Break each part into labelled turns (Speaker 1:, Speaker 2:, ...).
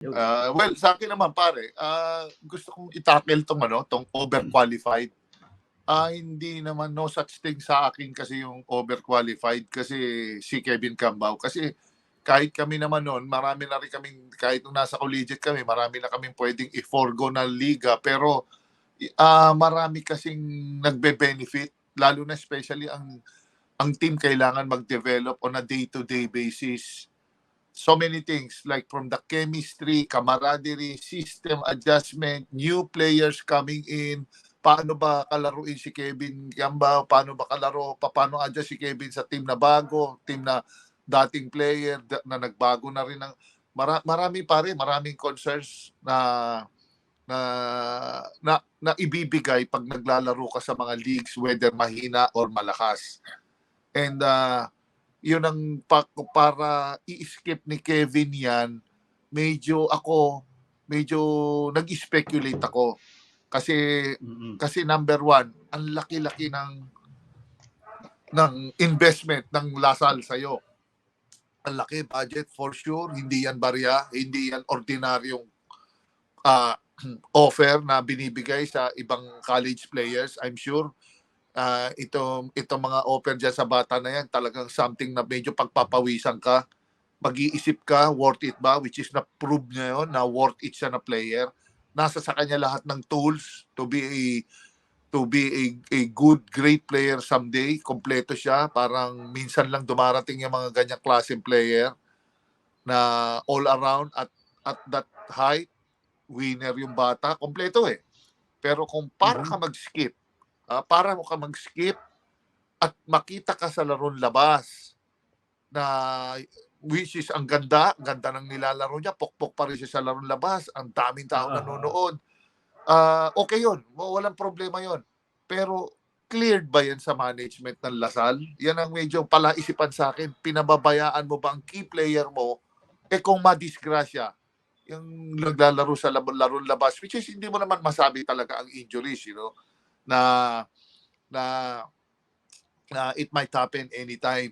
Speaker 1: Ah, well, sa akin naman pare, ah, gusto kong itackle tong ano, tong overqualified. Ah, hindi naman no such thing sa akin kasi yung overqualified kasi si Kevin Cambao. Kasi kahit kami naman noon, marami na rin kaming kahit nung nasa collegiate kami, marami na kaming pwedeng i-forgo na liga. Pero ah marami kasing nagbe-benefit lalo na especially ang ang team kailangan mag-develop on a day-to-day basis so many things like from the chemistry, camaraderie, system adjustment, new players coming in, paano ba kalaruin si Kevin Gamba, paano ba kalaro, pa- paano adjust si Kevin sa team na bago, team na dating player na nagbago na rin ng mara, marami pa rin, maraming concerns na na na, na ibibigay pag naglalaro ka sa mga leagues whether mahina or malakas. And uh, yun ang pa- para i-skip ni Kevin yan, medyo ako, medyo nag-speculate ako. Kasi,
Speaker 2: Mm-mm.
Speaker 1: kasi number one, ang laki-laki ng ng investment ng Lasal sa'yo. Ang laki budget for sure, hindi yan barya, hindi yan ordinaryong ah, offer na binibigay sa ibang college players. I'm sure ah ito itong mga offer dyan sa bata na yan talagang something na medyo pagpapawisan ka. Mag-iisip ka worth it ba? Which is na prove niya yun na worth it siya na player. Nasa sa kanya lahat ng tools to be a to be a, a good great player someday. Kompleto siya. Parang minsan lang dumarating yung mga ganyang klaseng player na all around at at that height winner yung bata. Kompleto eh. Pero kung para ka mag-skip Ah, para mo ka mag-skip at makita ka sa laron labas na which is ang ganda, ganda ng nilalaro niya, pokpok pa rin siya sa laron labas, ang daming tao
Speaker 2: Ah.
Speaker 1: nanonood. Ah, okay yun, Wa- walang problema yun. Pero cleared ba yan sa management ng Lasal? Yan ang medyo palaisipan sa akin. Pinababayaan mo ba ang key player mo? Eh kung madisgrasya, yung naglalaro sa lab- laron labas, which is hindi mo naman masabi talaga ang injuries, you know? Na na na it might happen anytime.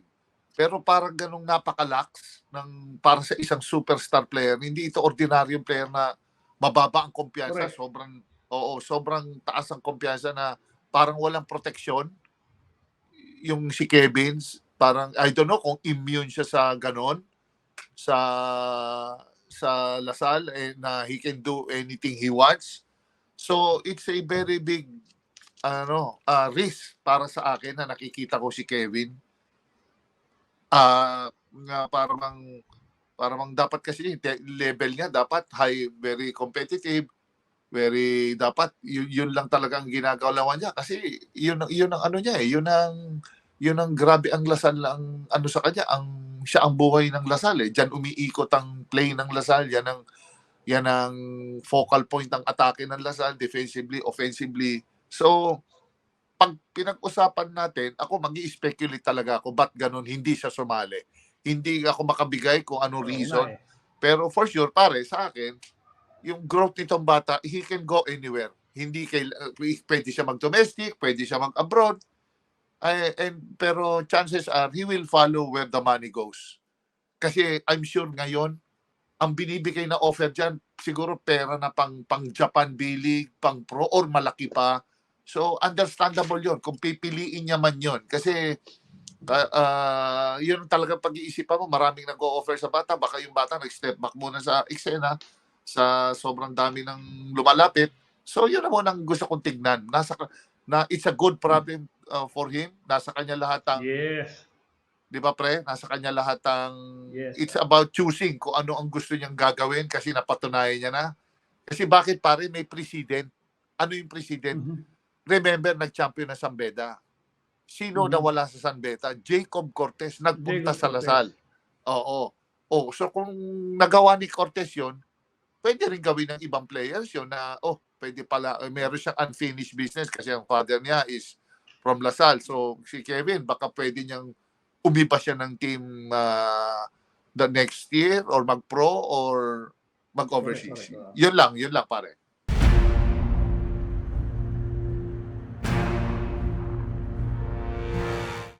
Speaker 1: Pero parang ganong napakalax ng para sa isang superstar player, hindi ito ordinaryong player na mababa ang kumpiyansa,
Speaker 2: Correct.
Speaker 1: sobrang oo, sobrang taas ang kumpiyansa na parang walang proteksyon. Yung si Kevins, parang I don't know kung immune siya sa ganon sa sa Lasal eh, na he can do anything he wants. So it's a very big ano, ah, risk para sa akin na nakikita ko si Kevin. Ah, nga parang parang dapat kasi yung level niya dapat high, very competitive, very dapat yun, yun lang talaga ang ginagawa niya kasi yun yun ang ano niya eh, yun ang yun ang grabe ang Lasal ang ano sa kanya, ang siya ang buhay ng Lasal eh. Diyan umiikot ang play ng Lasal, yan ang yan ang focal point ng atake ng Lasal defensively, offensively. So, pag pinag-usapan natin, ako mag speculate talaga ako ba't ganun hindi siya sumali. Hindi ako makabigay kung
Speaker 2: Oo
Speaker 1: reason.
Speaker 2: eh.
Speaker 1: Pero for sure, pare, sa akin, yung growth nitong bata, he can go anywhere. Hindi kay pwede siya mag-domestic, pwede siya mag-abroad. Ay, and, pero chances are, he will follow where the money goes. Kasi I'm sure ngayon, ang binibigay na offer dyan, siguro pera na pang, pang Japan B-League, pang pro, or malaki pa. So, understandable yon kung pipiliin niya man yon Kasi, ah, ah, yun ang talagang pag-iisipan mo. Maraming nag-o-offer sa bata. Baka yung bata nag-step back muna sa eksena sa sobrang dami ng lumalapit. So, yun naman ang gusto kong tignan. Nasa, na it's a good problem uh, for him. Nasa kanya lahat ang
Speaker 2: Yes.
Speaker 1: Di ba pre? Nasa kanya lahat ang
Speaker 2: Yes.
Speaker 1: it's about choosing kung ano ang gusto niyang gagawin kasi napatunayan niya na. Kasi bakit pare may president? Ano yung president?
Speaker 2: Mhm.
Speaker 1: Remember nag-champion na Sambeda. Sino
Speaker 2: Mhm.
Speaker 1: na wala sa Sambeta? Jacob Cortez nagpunta
Speaker 2: Jacob
Speaker 1: sa
Speaker 2: Cortez.
Speaker 1: Lasal. Oo. Oh, so kung nagawa ni Cortez 'yon, pwede rin gawin ng ibang players 'yon na oh, pwede pala eh, meron siyang unfinished business kasi ang father niya is from Lasal. So si Kevin baka pwede niyang umiba siya ng team ah, the next year or mag-pro or mag-overseas. Yun lang, yun lang pare.